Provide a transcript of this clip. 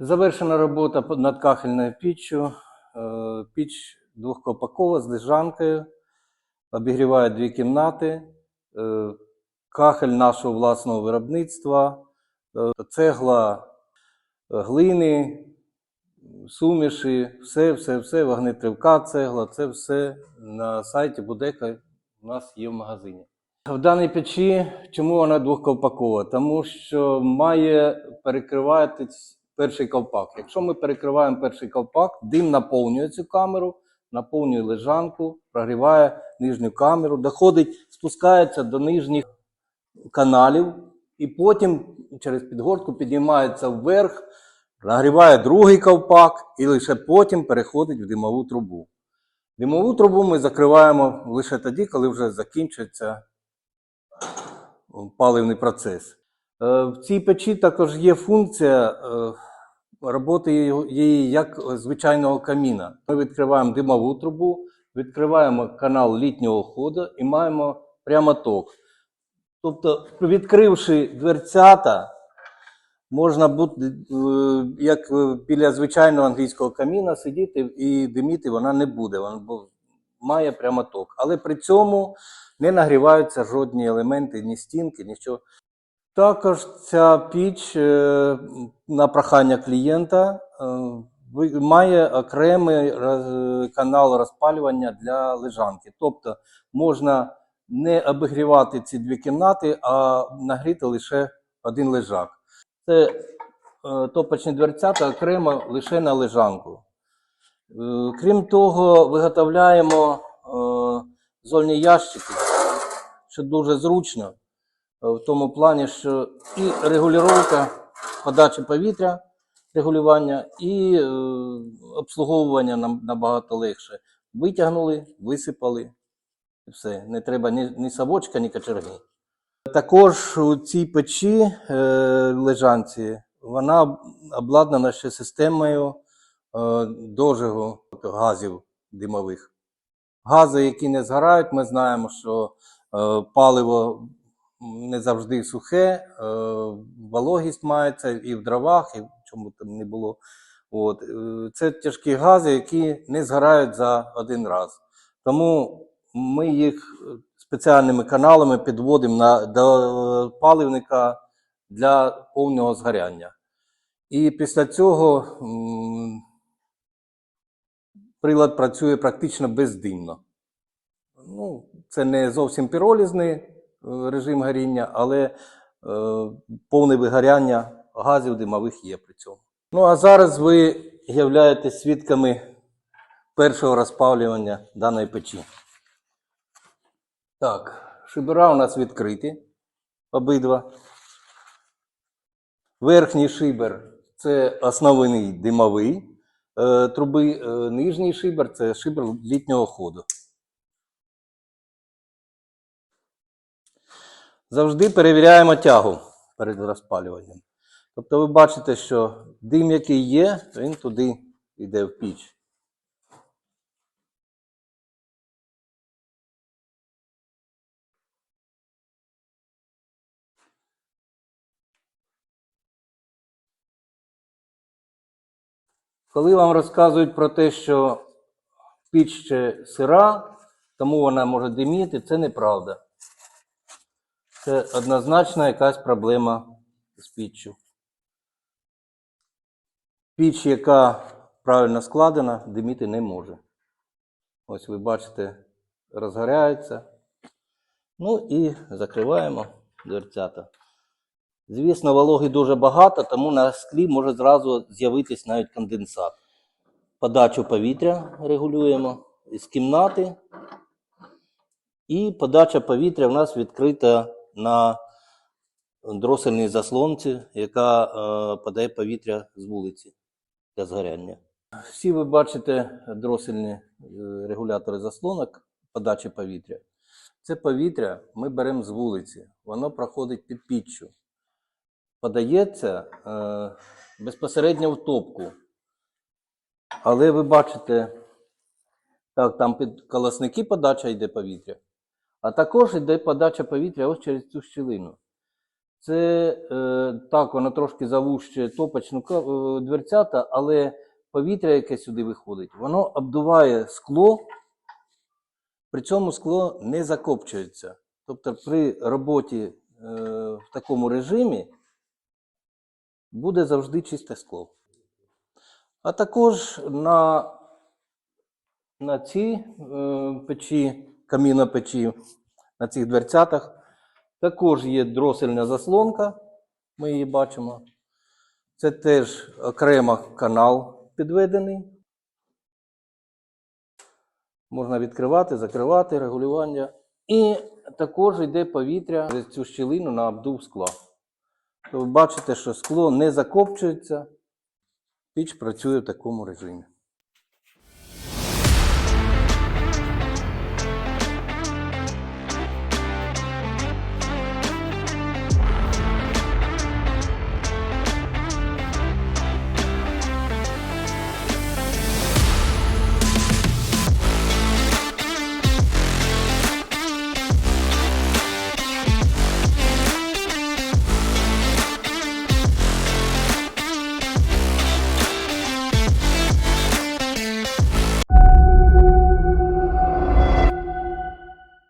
Завершена робота над кахельною піччю. Е, Піч двохколпакова з лежанкою. Обігріває дві кімнати. Е, Кахель нашого власного виробництва. Е, Цегла глини, суміші, все, все, все, вогнетривка цегла, це все на сайті Будека у нас є в магазині. В даній печі чому вона двохковпакова? Тому що має перекриватись перший ковпак. Якщо ми перекриваємо перший ковпак, дим наповнює цю камеру, наповнює лежанку, прогріває нижню камеру, доходить, спускається до нижніх каналів, і потім через підгортку підіймається вверх, нагріває другий ковпак і лише потім переходить в димову трубу. Димову трубу ми закриваємо лише тоді, коли вже закінчується паливний процес. Е, В цій печі також є функція е, роботи її- як звичайного каміна. Ми відкриваємо димову трубу, відкриваємо канал літнього ходу і маємо прямоток. Тобто, відкривши дверцята, можна бути е, як е, біля звичайного англійського каміна сидіти і диміти вона не буде. Вона має прямоток. Але при цьому не нагріваються жодні елементи, ні стінки, нічого. Також ця піч е, на прохання клієнта е, має окремий канал розпалювання для лежанки. Тобто можна не обігрівати ці дві кімнати, а нагріти лише один лежак. Це е, топочні дверцята окремо лише на лежанку. Крім того, виготовляємо зольні ящики, що дуже зручно, в тому плані, що і регулювання подачі повітря, регулювання, і е, обслуговування нам набагато легше. Витягнули, висипали, і все. Не треба ні, ні совочка, ні кочерги. Також у цій печі е, лежанці вона обладнана ще системою е, дожигу газів димових. Гази, які не згорають, ми знаємо, що е, паливо не завжди сухе, е, вологість мається і в дровах, і в чому там не було. От. е, Це тяжкі гази, які не згорають за один раз. Тому ми їх спеціальними каналами підводимо на, до паливника для повного згоряння. І після цього прилад працює практично бездимно. Ну, це не зовсім піролізний е, режим горіння, але е, повне вигоряння газів димових є при цьому. Ну а зараз ви являєтесь свідками першого розпалювання даної печі. Так, шибера у нас відкриті обидва. Верхній шибер це основний димовий е, труби, е, нижній шибер це шибер літнього ходу. Завжди перевіряємо тягу перед розпалюванням. Тобто ви бачите, що дим, який є, він туди йде в піч. Коли вам розказують про те, що піч ще сира, тому вона може диміти, це неправда. Це однозначно якась проблема з піччю. Піч, яка правильно складена, диміти не може. Ось ви бачите, розгоряється. Ну і закриваємо дверцята. Звісно, вологи дуже багато, тому на склі може зразу з'явитись навіть конденсат. Подачу повітря регулюємо з кімнати. І подача повітря в нас відкрита на дросельній заслонці, яка е, подає повітря з вулиці для згоряння. Всі ви бачите дросельні е, регулятори заслонок подачі повітря. Це повітря ми беремо з вулиці, воно проходить під піччю. Подається е, безпосередньо в топку. Але ви бачите, так, там під колосники подача йде повітря, а також йде подача повітря ось через цю щілину. Це е, так, воно трошки завущує топочну е, дверцята, але повітря, яке сюди виходить, воно обдуває скло, при цьому скло не закопчується. Тобто при роботі е, в такому режимі буде завжди чисте скло. А також на, на цій е, печі, камінопечі, на цих дверцятах, також є дросельна заслонка, ми її бачимо. Це теж окремо канал підведений. Можна відкривати, закривати, регулювання. І також йде повітря через цю щілину на обдув скла. То ви бачите, що скло не закопчується, піч працює в такому режимі.